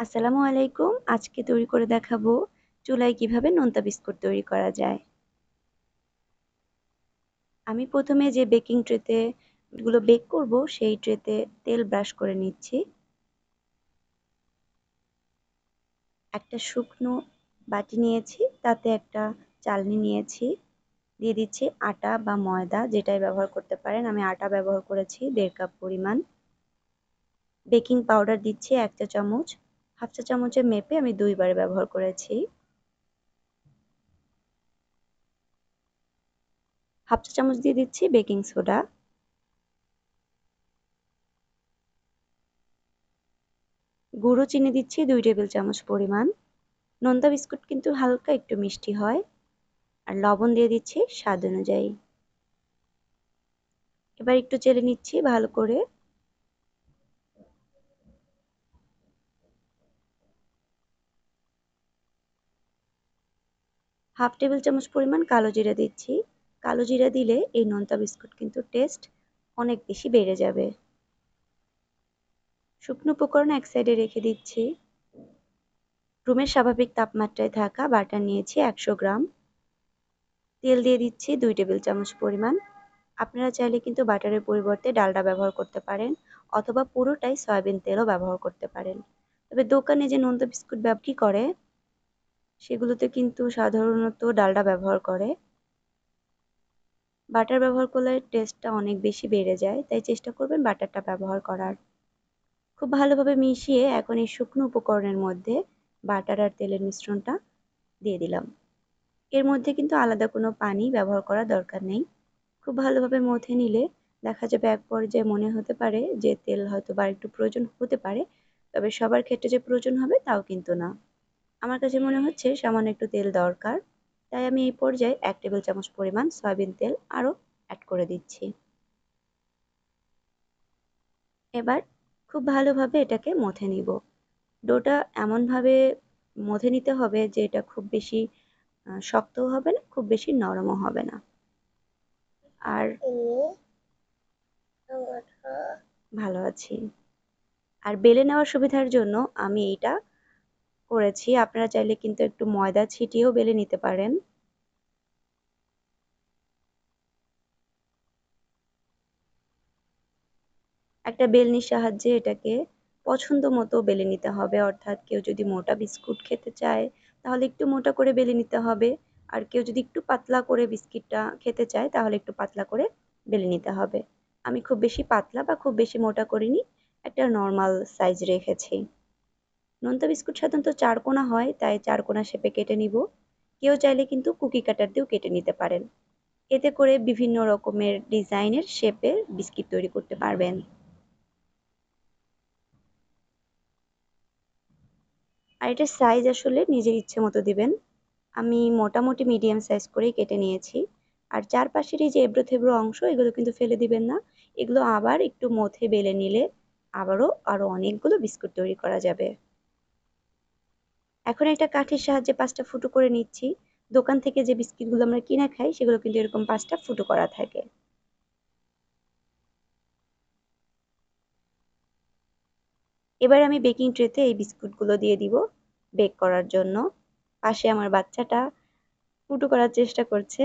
আসসালামু আলাইকুম। আজকে তৈরি করে দেখাবো চুলায় কীভাবে নোনতা বিস্কুট তৈরি করা যায়। আমি প্রথমে যে বেকিং ট্রেতে গুলো বেক করব, সেই ট্রেতে তেল ব্রাশ করে নিচ্ছি। একটা শুকনো বাটি নিয়েছি, তাতে একটা চালনি নিয়েছি। দিয়ে দিচ্ছি আটা বা ময়দা, যেটাই ব্যবহার করতে পারেন। আমি আটা ব্যবহার করেছি, দেড় কাপ পরিমাণ। বেকিং পাউডার দিচ্ছি একটা চামচ হাফ চা চামচের মেপে আমি দুইবার ব্যবহার করেছি। হাফ চা চামচ দিয়ে দিচ্ছি বেকিং সোডা। গুঁড়ো চিনি দিচ্ছি দুই টেবিল চামচ পরিমাণ। নোনতা বিস্কুট কিন্তু হালকা একটু মিষ্টি হয়। আর লবণ দিয়ে দিচ্ছি স্বাদ অনুযায়ী। এবার একটু চেলে নিচ্ছি ভালো করে। হাফ টেবিল চামচ পরিমাণ কালো জিরা দিচ্ছি। কালো জিরা দিলে এই নোনতা বিস্কুট কিন্তু টেস্ট অনেক বেশি বেড়ে যাবে। শুকনো উপকরণ এক সাইডে রেখে দিচ্ছি। রুমের স্বাভাবিক তাপমাত্রায় থাকা বাটার নিয়েছি একশো গ্রাম। তেল দিয়ে দিচ্ছি দুই টেবিল চামচ পরিমাণ। আপনারা চাইলে কিন্তু বাটারের পরিবর্তে ডালডা ব্যবহার করতে পারেন অথবা পুরোটাই সয়াবিন তেলও ব্যবহার করতে পারেন। তবে দোকানে যে নোনতা বিস্কুট বিক্রি করে সেগুলোতে কিন্তু সাধারণত ডালডা ব্যবহার করে। বাটার ব্যবহার করলে টেস্টটা অনেক বেশি বেড়ে যায়, তাই চেষ্টা করবেন বাটারটা ব্যবহার করার। খুব ভালোভাবে মিশিয়ে এখন এই শুকনো উপকরণের মধ্যে বাটার আর তেলের মিশ্রণটা দিয়ে দিলাম। এর মধ্যে কিন্তু আলাদা কোনো পানি ব্যবহার করার দরকার নেই। খুব ভালোভাবে মথে নিলে দেখা যাবে এক পর্যায়ে মনে হতে পারে যে তেল হয়তো বা একটু প্রয়োজন হতে পারে, তবে সবার ক্ষেত্রে যে প্রয়োজন হবে তাও কিন্তু না। আমার কাছে মনে হচ্ছে সামান্য একটু তেল দরকার। তাই আমি এই পর্যায়ে এক টেবিল চামচ পরিমাণ সয়াবিন তেল আরও অ্যাড করে দিচ্ছি। এবার খুব ভালোভাবে এটাকে মথে নিব। ডোটা এমনভাবে মথে নিতে হবে যে এটা খুব বেশি শক্তও হবে না খুব বেশি নরমও হবে না। আর ভালো আছি। আর বেলে নেওয়ার সুবিধার জন্য আমি এইটা করেছি। আপনারা চাইলে কিন্তু একটু ময়দা ছিটিয়েও বেলে নিতে পারেন। একটা বেলনির সাহায্যে এটাকে পছন্দ মতো বেলে নিতে হবে। অর্থাৎ কেউ যদি মোটা বিস্কুট খেতে চায়, তাহলে একটু মোটা করে বেলে নিতে হবে। আর কেউ যদি একটু পাতলা করে বিস্কিটটা খেতে চায়, তাহলে একটু পাতলা করে বেলে নিতে হবে। আমি খুব বেশি পাতলা বা খুব বেশি মোটা করিনি, একটা নর্মাল সাইজ রেখেছি। নোনতা বিস্কুট সাধারণত চারকোনা হয়, তাই চারকোনা শেপে কেটে নিব। কেউ চাইলে কিন্তু কুকি কাটার দিয়েও কেটে নিতে পারেন। এতে করে বিভিন্ন রকমের ডিজাইনের শেপের বিস্কিট তৈরি করতে পারবেন। আর এটার সাইজ আসলে নিজের ইচ্ছে মতো দিবেন। আমি মোটামুটি মিডিয়াম সাইজ করেই কেটে নিয়েছি। আর চারপাশের এই যে এবড়ো থেবড়ো অংশ, এগুলো কিন্তু ফেলে দিবেন না। এগুলো আবার একটু মথে বেলে নিলে আবারও আরও অনেকগুলো বিস্কুট তৈরি করা যাবে। এখন একটা কাঠের সাহায্যে পাঁচটা ফুটো করে নিচ্ছি। দোকান থেকে যে বিস্কিটগুলো আমরা কিনে খাই, সেগুলো কিন্তু এরকম পাঁচটা ফুটো করা থাকে। এবার আমি বেকিং ট্রেতে এই বিস্কুটগুলো দিয়ে দিব বেক করার জন্য। পাশে আমার বাচ্চাটা ফুটো করার চেষ্টা করছে।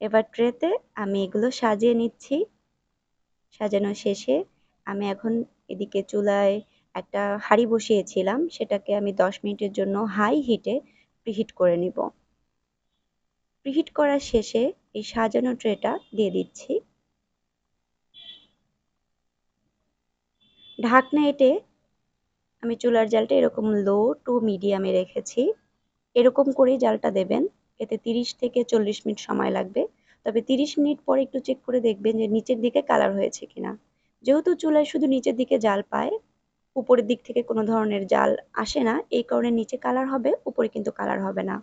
এবার ট্রেতে আমি এগুলো সাজিয়ে নিচ্ছি। সাজানো শেষে আমি এখন এদিকে চুলায় একটা হাঁড়ি বসিয়েছিলাম, সেটাকে আমি দশ মিনিটের জন্য হাই হিটে প্রিহিট করে নিব। প্রিহিট করার শেষে এই সাজানো ট্রেটা দিয়ে দিচ্ছি। ঢাকনা এটে আমি চুলার জালটা এরকম লো টু মিডিয়ামে রেখেছি। এরকম করেই জালটা দেবেন, এতে তিরিশ থেকে চল্লিশ মিনিট সময় লাগবে। তবে তিরিশ মিনিট পরে একটু চেক করে দেখবেন যে নিচের দিকে কালার হয়েছে কিনা। যেহেতু চুলায় শুধু নিচের দিকে জাল পায় উপরের দিক থেকে কোনো ধরনের জাল আসে না। এই কারণে নিচে কালার হবে, উপরে কিন্তু কালার হবে না।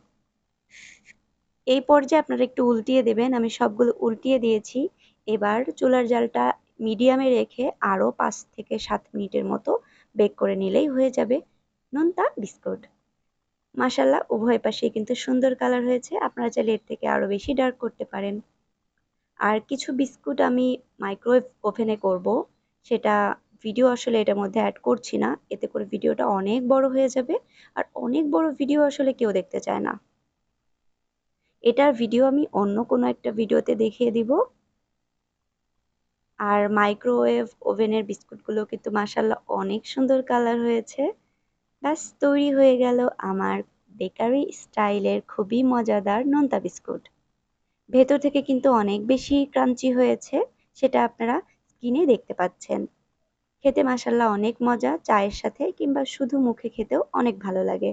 এই পর্যায়ে আপনারা একটু উল্টিয়ে দেবেন। আমি সবগুলো উল্টিয়ে দিয়েছি। এবার চুলার জালটা মিডিয়ামে রেখে আরও পাঁচ থেকে সাত মিনিটের মতো বেক করে নিলেই হয়ে যাবে। নোনতা বিস্কুট। মাসাল্লাহ উভয় পাশে কিন্তু সুন্দর কালার হয়েছে। আপনারা চাইলে এর থেকে আরও বেশি ডার্ক করতে পারেন। আর কিছু বিস্কুট আমি মাইক্রোওয়েভ ওভেনে করব। সেটা ভিডিও আসলে এটার মধ্যে অ্যাড করছি না। এতে করে ভিডিওটা অনেক বড় হয়ে যাবে আর অনেক বড় ভিডিও আসলে কেউ দেখতে চায় না। এটার ভিডিও আমি অন্য কোনো একটা ভিডিওতে দেখিয়ে দিব। আর মাইক্রোওয়েভ ওভেনের বিস্কুটগুলো কিন্তু মাসাল্লাহ অনেক সুন্দর কালার হয়েছে। ব্যাস, তৈরি হয়ে গেল আমার বেকারি স্টাইলের খুবই মজাদার নোনতা বিস্কুট। ভেতর থেকে কিন্তু অনেক বেশি ক্রাঞ্চি হয়েছে, সেটা আপনারা স্কিনে দেখতে পাচ্ছেন। খেতে মাসাল্লাহ অনেক মজা, চায়ের সাথে কিংবা শুধু মুখে খেতেও অনেক ভালো লাগে।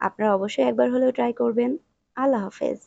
আপনারা অবশ্যই একবার হলেও ট্রাই করবেন। আল্লাহ হাফেজ।